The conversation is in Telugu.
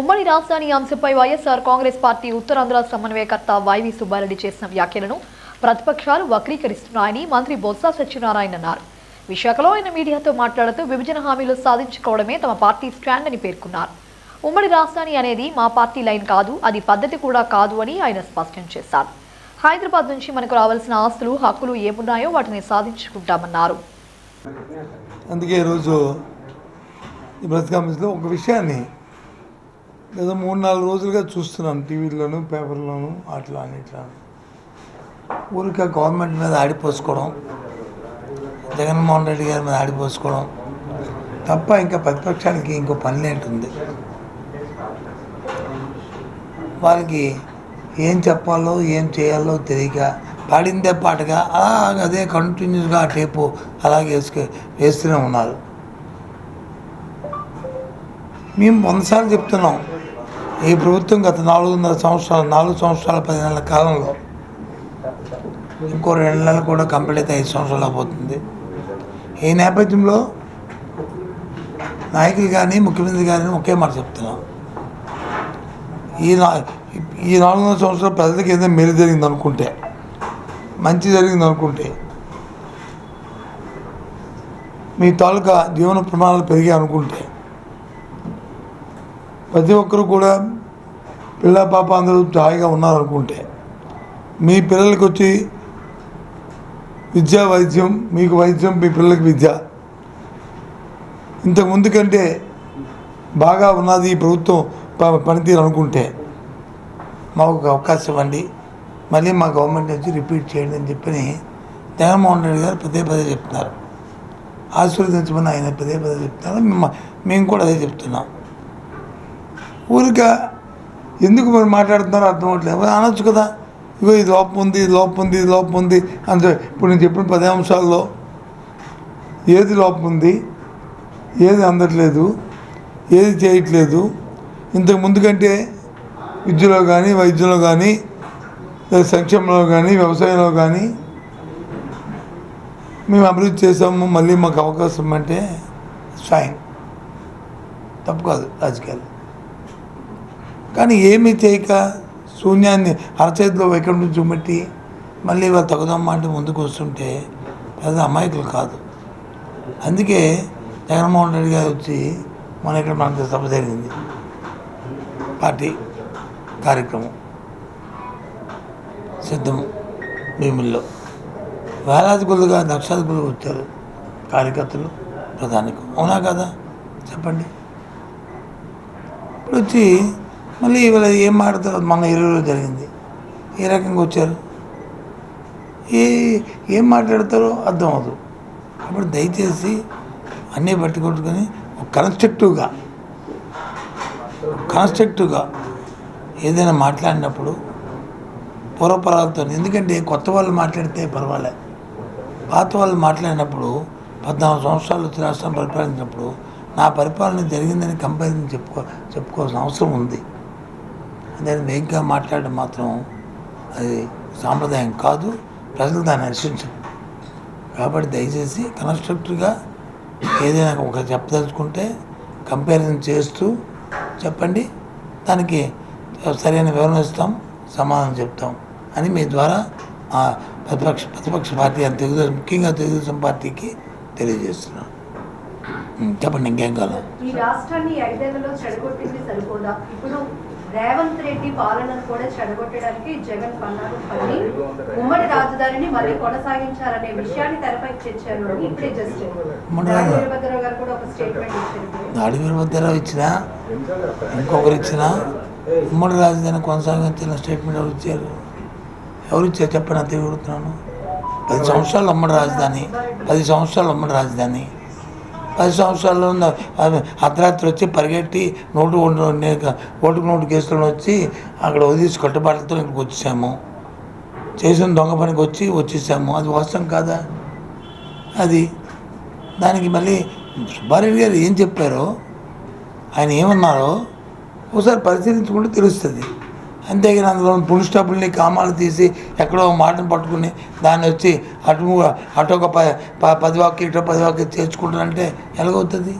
ఉమ్మడి రాజధాని అంశంపై వైఎస్ఆర్ కాంగ్రెస్ పార్టీ ఉత్తరాంధ్ర సమన్వయకర్త వైవి సుబ్బారెడ్డి చేసిన వ్యాఖ్యలను ప్రతిపక్షాలు వక్రీకరిస్తున్నాయని మంత్రి బొత్స సత్యనారాయణ అన్నారు. విశాఖలో ఆయన మీడియాతో మాట్లాడుతూ విభజన హామీలు సాధించుకోవడమే తమ పార్టీ స్టాండ్ అని పేర్కొన్నారు. ఉమ్మడి రాజధాని అనేది మా పార్టీ లైన్ కాదు అది పద్ధతి కూడా కాదు అని ఆయన స్పష్టం చేశారు. హైదరాబాద్ నుంచి మనకు రావాల్సిన ఆస్తులు హక్కులు ఏమున్నాయో వాటిని సాధించుకుంటామన్నారు. అందుకే ఈరోజు ఈ ప్రెస్ కాన్ఫరెన్స్లో ఒక విషయాన్ని లేదా మూడు నాలుగు రోజులుగా చూస్తున్నాను టీవీలోను పేపర్లోను అట్లా అని ఇట్లా ఊరికే గవర్నమెంట్ మీద ఆడిపోసుకోవడం జగన్మోహన్ రెడ్డి గారి మీద ఆడిపోసుకోవడం తప్ప ఇంకా ప్రతిపక్షానికి ఇంకో పని ఏంటుంది వాళ్ళకి ఏం చెప్పాలో ఏం చేయాలో తెలియక పాడిందే పాటగా అలాగే అదే కంటిన్యూస్గా ఆ టేపు అలాగే వేసుకు వేస్తూనే ఉన్నారు. మేము వందసార్లు చెప్తున్నాం ఈ ప్రభుత్వం గత నాలుగున్నర సంవత్సరాలు నాలుగు సంవత్సరాల పది నెలల కాలంలో ఇంకో రెండు నెలలు కూడా కంప్లీట్ అయితే ఐదు సంవత్సరాలు అయిపోతుంది. ఈ నేపథ్యంలో నాయకులు కానీ ముఖ్యమంత్రి కానీ ఒకే మాట చెప్తున్నాం. ఈ నా ఈ నాలుగున్నర సంవత్సరాలు ప్రజలకు ఏదైనా మేలు జరిగింది అనుకుంటే మంచి జరిగింది అనుకుంటే మీ తాలూకా జీవన ప్రమాణాలు పెరిగాయి అనుకుంటే ప్రతి ఒక్కరు కూడా పిల్ల పాప అందరూ హాయిగా ఉన్నారనుకుంటే మీ పిల్లలకి వచ్చి విద్యా వైద్యం మీకు వైద్యం మీ పిల్లలకి విద్య. ఇంతకుముందు కంటే బాగా ఉన్నది ఈ ప్రభుత్వం ప- పనితీరు అనుకుంటే మాకు ఒక అవకాశం ఇవ్వండి మళ్ళీ మా గవర్నమెంట్ నుంచి రిపీట్ చేయండి అని చెప్పి జగన్మోహన్ రెడ్డి గారు పదే పదే చెప్తున్నారు. ఆశీర్వదించమని ఆయన పదే పదే చెప్తున్నారు. మేము కూడా అదే చెప్తున్నాం. ఊరిక ఎందుకు మరి మాట్లాడుతున్నారో అర్థం అవ్వట్లేదు. అనొచ్చు కదా. ఇగో ఇది లోపం ఉంది ఇది లోపం ఉంది ఇది లోపం ఉంది అంటే ఇప్పుడు నేను చెప్పిన పది అంశాల్లో ఏది లోపం ఉంది ఏది అందట్లేదు ఏది చేయట్లేదు. ఇంతకు ముందు కంటే విద్యలో కానీ వైద్యంలో కానీ లేదా సంక్షేమంలో కానీ వ్యవసాయంలో కానీ మేము అభివృద్ధి చేసాము మళ్ళీ మాకు అవకాశం అంటే ఫైన్ తప్పు కాదు రాజకీయాలు. కానీ ఏమీ చేయక శూన్యాన్ని అరచేతిలో వైకుంఠం చూపెట్టి మళ్ళీ వాళ్ళు తగుదమ్మ అంటే ముందుకు వస్తుంటే పెద్ద అమాయకులు కాదు. అందుకే జగన్మోహన్ రెడ్డి గారు వచ్చి మన ఇక్కడ మనకు సభ జరిగింది. పార్టీ కార్యక్రమం సిద్ధం భీముల్లో. వేలాది గుళ్ళుగా లక్షాది కొలుగా వచ్చారు కార్యకర్తలు ప్రధానికం. అవునా కదా? చెప్పండి. ఇప్పుడు వచ్చి మళ్ళీ ఇవాళ ఏం మాట్లాడతారు మన ఇరవైలో జరిగింది. ఏ రకంగా వచ్చారు? ఏ ఏం మాట్లాడతారో అర్థం అవ్వదు. కాబట్టి దయచేసి అన్నీ పట్టుకొట్టుకొని ఒక కన్స్ట్రక్టివ్గా కన్స్ట్రక్టివ్గా ఏదైనా మాట్లాడినప్పుడు పూర్వపరాలతో ఎందుకంటే కొత్త వాళ్ళు మాట్లాడితే పర్వాలే. పాత వాళ్ళు మాట్లాడినప్పుడు పద్నాలుగు సంవత్సరాలు రాష్ట్రం పరిపాలించినప్పుడు నా పరిపాలన జరిగిందని కంపెనీ చెప్పుకో చెప్పుకోవాల్సిన అవసరం ఉంది. నేను వేగంగా మాట్లాడడం మాత్రం అది సాంప్రదాయం కాదు. ప్రజలు దాన్ని హర్షించరు కాబట్టి దయచేసి కన్స్ట్రక్టివ్గా ఏదైనా ఒక చెప్పదలుచుకుంటే కంపారిజన్ చేస్తూ చెప్పండి. దానికి సరైన వివరణ ఇస్తాం సమాధానం చెప్తాం అని మీ ద్వారా ఆ ప్రతిపక్ష ప్రతిపక్ష పార్టీ అని తెలుగుదేశం ముఖ్యంగా తెలుగుదేశం పార్టీకి తెలియజేస్తున్నాను. చెప్పండి ఇంకేం కాదు ఈ రాష్ట్రాన్ని ఐదేళ్ళలో చెడగొట్టింది సరిపోదా? ఇప్పుడు రేవంత్ రెడ్డి పాలనను కూడా చెడగొట్టడానికి జగన్ పన్నాలు పని ఉమ్మడి రాజధానిని మళ్ళీ కొనసాగించాలనే విషయాన్ని తెరపైకి తెచ్చారు అని ఇప్పుడే జస్ట్. వీరభద్రరావు గారు కూడా ఒక స్టేట్మెంట్ ఇచ్చారు. దాడి వీరభద్రరావు ఇచ్చినా ఇంకొకరు ఇచ్చినా ఉమ్మడి రాజధాని కొనసాగించిన స్టేట్మెంట్ ఎవరు ఇచ్చారు? ఎవరు ఇచ్చారు చెప్పండి అంతే అడుగుతున్నాను పది సంవత్సరాలు ఉమ్మడి రాజధాని పది సంవత్సరాలు ఉమ్మడి రాజధాని. పది సంవత్సరాల్లో ఉన్న అర్ధరాత్రి వచ్చి పరిగెట్టి నోటు ఓటుకు నోటు కేసులను వచ్చి అక్కడ వదిలేసి కట్టుబాట్లతో ఇక్కడికి వచ్చేసాము. చేసిన దొంగ పనికి వచ్చి వచ్చేసాము. అది వాస్తవం కాదా? అది దానికి మళ్ళీ సుబ్బారెడ్డి గారు ఏం చెప్పారో ఆయన ఏమన్నారో ఒకసారి పరిశీలించుకుంటే తెలుస్తుంది. అంతేగాని అందులో పులి స్టాపుల్ని కామాలు తీసి ఎక్కడో మాటను పట్టుకుని దాన్ని వచ్చి అటు అటు ఒక ప ప- పది ఇటు పది వాక్య చేర్చుకుంటారంటే ఎలాగవుతుంది?